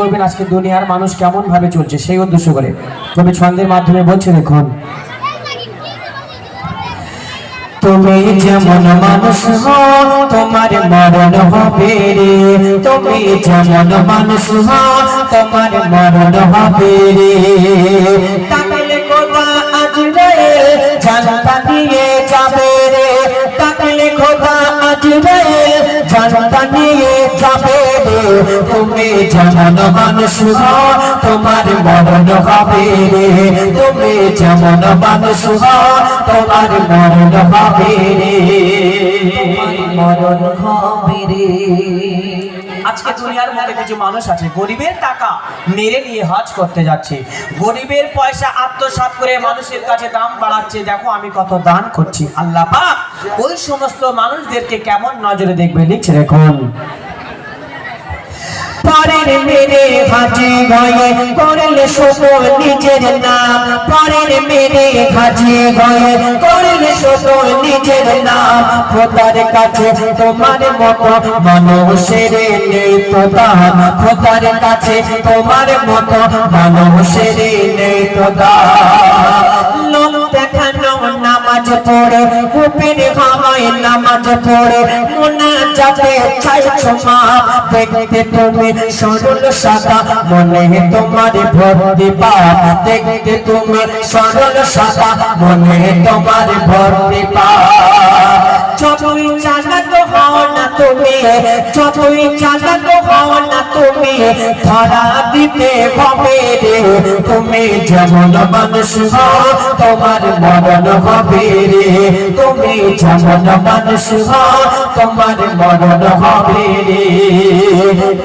করবেন আজকে দুনিয়ার মানুষ কেমন ভাবে চলছে সেই উদ্দেশ্য করে। কবি ছন্দের মাধ্যমে বলছে দেখুন, তুমি যেমন মানুষ তোমার মরণ হবে রে। তুমি যেমন মানুষ তোমার মরণ হবে রে। তুমি যেমন মানুষ তোমার মরণ হবে রে। তুমি যেমন মানুষ তোমার মরণ হবে রে। মরণ হবে রে। গরিবের টাকা মেরে নিয়ে হজ করতে যাচ্ছে। গরিবের পয়সা করে মানুষের কাছে দাম বাড়াচ্ছে। দেখো আমি কত দান করছি। আল্লাহ ওই সমস্ত মানুষদেরকে কেমন নজরে দেখবে? লিখছে দেখুন। পরের মেরে হাজি গয়ে করলে শোভ নিজের নাম। পরের মেরে হাজি গয়ে করলে শোভ নিজের নাম। খোদার কাছে তোমার মতো মানুষের নেই দাম খোদার কাছে তোমার মতো মানুষের নেই লোক দেখানো নামাজ পড়ে নামাজ পড়ে মনে যাবে চাইছো মা দেখতে তুমি সরল সাদা। মনে তোমার ভক্তি পাপ দেখতে তুমি সরল সাদা। মনে তোমার ভক্তি পাপ হও না তুমি, যতই চালাক হও না তুমি, ধরা দিতে হবে রে। তুমি যেমন মানুষ হও, তোমার মরণ হবে রে। তুমি যেমন মানুষ হও, তোমার মরণ হবে রে।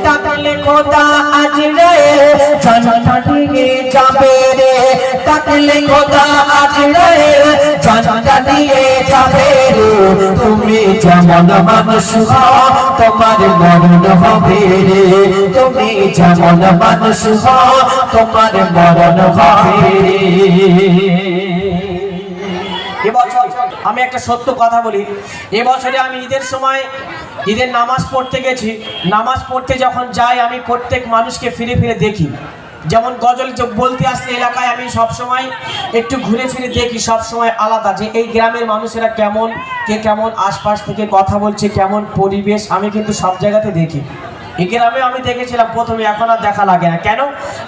তাহলে খোদা আজ রে নিয়ে যাবে রে। তাহলে খোদা আজ রে জান্নাত নিয়ে যাবে রে। তুমি যেমন মানুষ তোমার হবে রে। তুমি যেমন মানুষ তোমার হবে আমি একটা সত্য কথা বলি। এবছরে আমি ঈদের সময় ঈদের নামাজ পড়তে গেছি। নামাজ পড়তে যখন যাই, আমি প্রত্যেক মানুষকে ফিরে ফিরে দেখি। যেমন গজল বলতে আসলে এলাকায় আমি সবসময় একটু ঘুরে ফিরে দেখি, সব সময় আলাদা যে এই গ্রামের মানুষেরা কেমন, কে কেমন আশপাশ থেকে কথা বলছে, কেমন পরিবেশ, আমি কিন্তু সব জায়গাতে দেখি। এই গ্রামে আমি দেখেছিলাম প্রথমে, এখন আর দেখা লাগে না। কেন?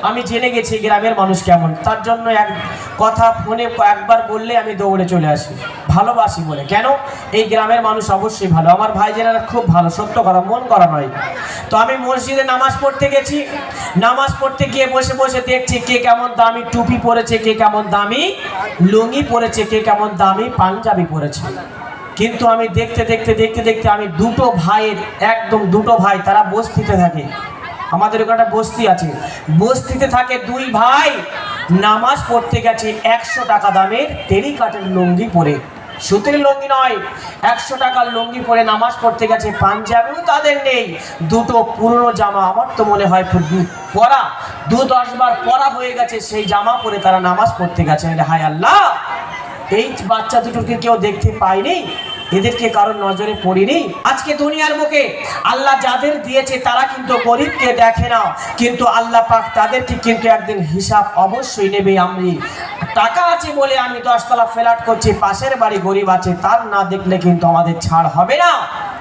আমি জেনে গেছি গ্রামের মানুষ কেমন। তার জন্য এক কথা ফোনে একবার বললে আমি দৌড়ে চলে আসি। ভালোবাসি বলে। কেন? এই গ্রামের মানুষ অবশ্যই ভালো। আমার ভাইজেরা খুব ভালো, সত্য কথা, মন করা নয়। তো আমি মসজিদে নামাজ পড়তে গেছি। নামাজ পড়তে গিয়ে বসে বসে দেখছি কে কেমন দামি টুপি পরেছে, কে কেমন দামি লুঙ্গি পরেছে, কে কেমন দামি পাঞ্জাবি পরেছে। কিন্তু আমি দেখতে দেখতে দেখতে দেখতে আমি দুটো ভাইয়ের, একদম দুটো ভাই, তারা বস্তিতে থাকে। আমাদের ওখানে বস্তি আছে। বস্তিতে থাকে দুই ভাই। নামাজ পড়তে গেছে একশো টাকা দামের টেরিকাটের লুঙ্গি পরে। সুতির লুঙ্গি নয়, একশো টাকার লুঙ্গি পরে নামাজ পড়তে গেছে পাঞ্জাবিও তাদের নেই। দুটো পুরনো জামা, আমার তো মনে হয় পরা। দু দশ বার পরা হয়ে গেছে সেই জামা পরে তারা নামাজ পড়তে গেছে। হায় আল্লাহ! এই বাচ্চা দুটোকে কেউ দেখতে পায়নি, এদেরকে কারোর নজরে পড়িনি। আজকে দুনিয়ার মুখে আল্লাহ যাদের দিয়েছে তারা কিন্তু গরিবকে দেখে না, কিন্তু আল্লাহ পাক তাদেরকে কিন্তু একদিন হিসাব অবশ্যই নেবে। আমি টাকা আছে বলে আমি দশতলা ফ্ল্যাট করছি, পাশের বাড়ি গরিব আছে, তার না দেখলে কিন্তু আমাদের ছাড় হবে না।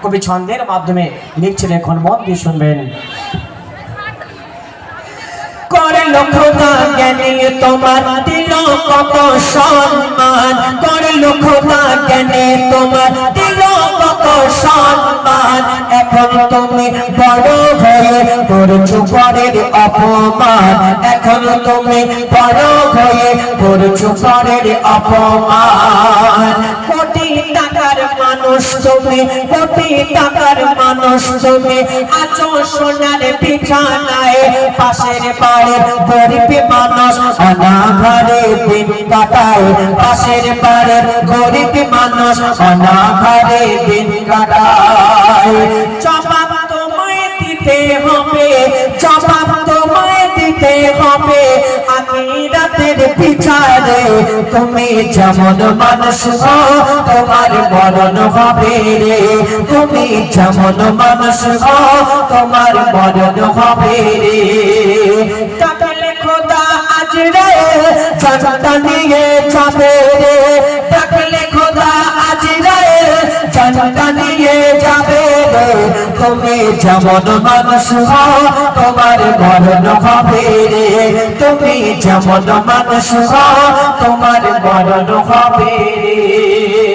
কবি ছন্দের মাধ্যমে লিখছেন এখন মন দিয়ে শুনবেন। করে লক্ষ্যতা জ্ঞানী তোমার দিল কত সম্মান। করে লক্ষ্যতা জ্ঞানী তোমার, দিল কত সম্মান। এখন তুমি বড় হয়ে করছ পরের অপমান। এখন তুমি বড় হয়ে করছ পরের অপমান। কোটি টাকার মানুষ তুমি, কোটি টাকার মানুষ তুমি আছো সোনার বিছানায় পাশের বাড়ির গরিব মানুষ অনাঘরে দিন কাটায়। পাশের বাড়ির গরিব মানুষ অনাঘরে দিন কাটায়। জবাব তোমায় দিতে হবে। দিতে হবে। আখিরাতের বিচারে তুমি যেমন মানুষ তোমার মরণ হবে রে। তুমি যেমন মানুষ হও, তোমার মরণ হবে রে। খোদা আজ রে নিয়ে যাবে রে। যেমন মানুষ হও, তোমার মরণ হবে রে। তুমি যেমন মানুষ হও, তোমার মরণ হবে রে।